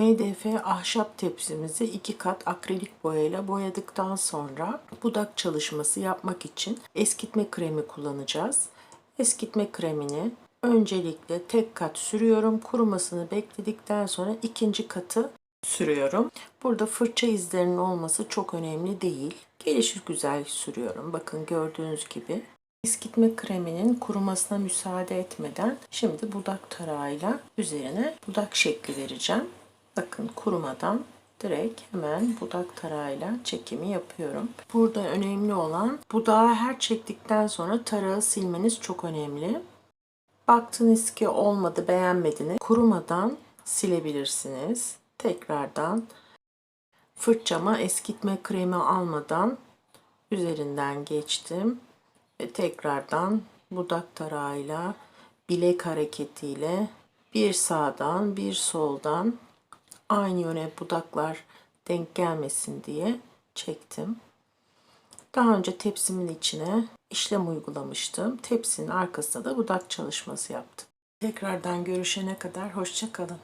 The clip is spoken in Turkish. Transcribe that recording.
MDF ahşap tepsimizi iki kat akrilik boyayla boyadıktan sonra budak çalışması yapmak için eskitme kremi kullanacağız. Eskitme kremini öncelikle tek kat sürüyorum. Kurumasını bekledikten sonra ikinci katı sürüyorum. Burada fırça izlerinin olması çok önemli değil. Gelişir güzel sürüyorum. Bakın gördüğünüz gibi. Eskitme kreminin kurumasına müsaade etmeden şimdi budak tarağıyla üzerine budak şekli vereceğim. Bakın kurumadan direkt hemen budak tarağıyla çekimi yapıyorum. Burada önemli olan budağı her çektikten sonra tarağı silmeniz çok önemli. Baktınız ki olmadı beğenmediniz. Kurumadan silebilirsiniz. Tekrardan fırçama eskitme kremi almadan üzerinden geçtim. Ve tekrardan budak tarağıyla bilek hareketiyle bir sağdan bir soldan aynı yöne budaklar denk gelmesin diye çektim. Daha önce tepsimin içine işlem uygulamıştım. Tepsinin arkasında da budak çalışması yaptım. Tekrardan görüşene kadar hoşça kalın.